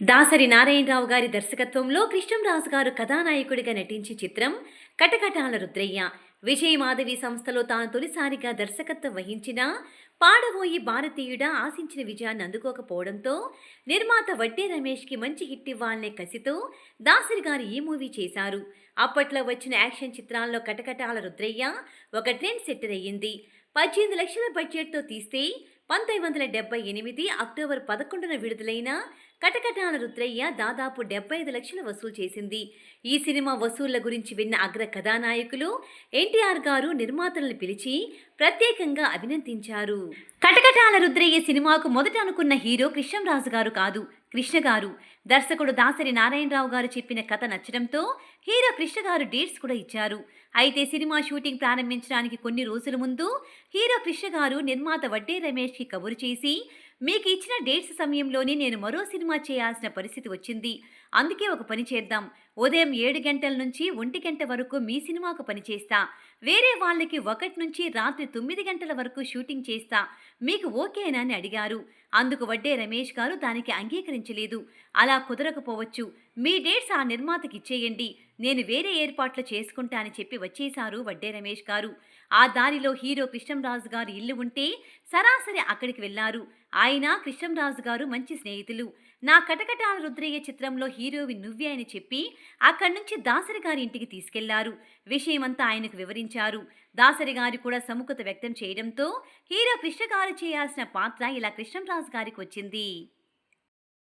దాసరి నారాయణరావు గారి దర్శకత్వంలో కృష్ణంరాజు గారు కథానాయకుడిగా నటించే చిత్రం కటకటాల రుద్రయ్య. విజయమాధవి సంస్థలో తాను తొలిసారిగా దర్శకత్వం వహించిన పాడబోయి భారతీయుడ ఆశించిన విజయాన్ని అందుకోకపోవడంతో నిర్మాత వడ్డే రమేష్కి మంచి హిట్ ఇవ్వాలనే కసితో దాసరి గారు ఈ మూవీ చేశారు. అప్పట్లో వచ్చిన యాక్షన్ చిత్రాల్లో కటకటాల రుద్రయ్య ఒక ట్రెండ్ సెట్టర్ అయ్యింది. పద్దెనిమిది లక్షల బడ్జెట్తో తీస్తే పంతొమ్మిది వందల డెబ్బై ఎనిమిది అక్టోబర్ పదకొండున విడుదలైన కటకటాల రుద్రయ్య దాదాపు డెబ్బై ఐదు లక్షలు వసూలు చేసింది. ఈ సినిమా వసూళ్ళ గురించి విన్న అగ్ర కథానాయకులు ఎన్టీఆర్ గారు నిర్మాతలను పిలిచి ప్రత్యేకంగా అభినందించారు. కటకటాల రుద్రయ్య సినిమాకు మొదట అనుకున్న హీరో కృష్ణంరాజు గారు కాదు కృష్ణ గారు. దర్శకుడు దాసరి నారాయణరావు గారు చెప్పిన కథ నచ్చడంతో హీరో కృష్ణ గారు డేట్స్ కూడా ఇచ్చారు. అయితే సినిమా షూటింగ్ ప్రారంభించడానికి కొన్ని రోజుల ముందు హీరో కృష్ణ గారు నిర్మాత వడ్డే రమేష్కి కబురు చేసి మీకు ఇచ్చిన డేట్స్ సమయంలోనే నేను మరో సినిమా చేయాల్సిన పరిస్థితి వచ్చింది. అందుకే ఒక పని చేద్దాం. ఉదయం ఏడు గంటల నుంచి ఒంటి గంట వరకు మీ సినిమాకు పనిచేస్తా వేరే వాళ్ళకి ఒకటి నుంచి రాత్రి తొమ్మిది గంటల వరకు షూటింగ్ చేస్తా. మీకు ఓకేనా అని అడిగారు. అందుకు వడ్డే రమేష్ గారు దానికి అంగీకరించలేదు. అలా కుదరకపోవచ్చు. మీ డేట్స్ ఆ నిర్మాతకి ఇచ్చేయండి. నేను వేరే ఏర్పాట్లు చేసుకుంటా అని చెప్పి వచ్చేశారు వడ్డే రమేష్ గారు. ఆ దారిలో హీరో కృష్ణంరాజు గారు ఇల్లు ఉంటే సరాసరి అక్కడికి వెళ్ళారు ఆయన కృష్ణంరాజు గారు మంచి స్నేహితులు. నా కటకటాల రుద్రయ్య చిత్రంలో హీరోవి నువ్వే అని చెప్పి అక్కడి నుంచి దాసరి గారి ఇంటికి తీసుకెళ్ళారు. విషయమంతా ఆయనకు వివరించారు. దాసరి గారు కూడా సముఖత వ్యక్తం చేయడంతో హీరో కృష్ణ గారు చేయాల్సిన పాత్ర ఇలా కృష్ణంరాజు గారికి వచ్చింది.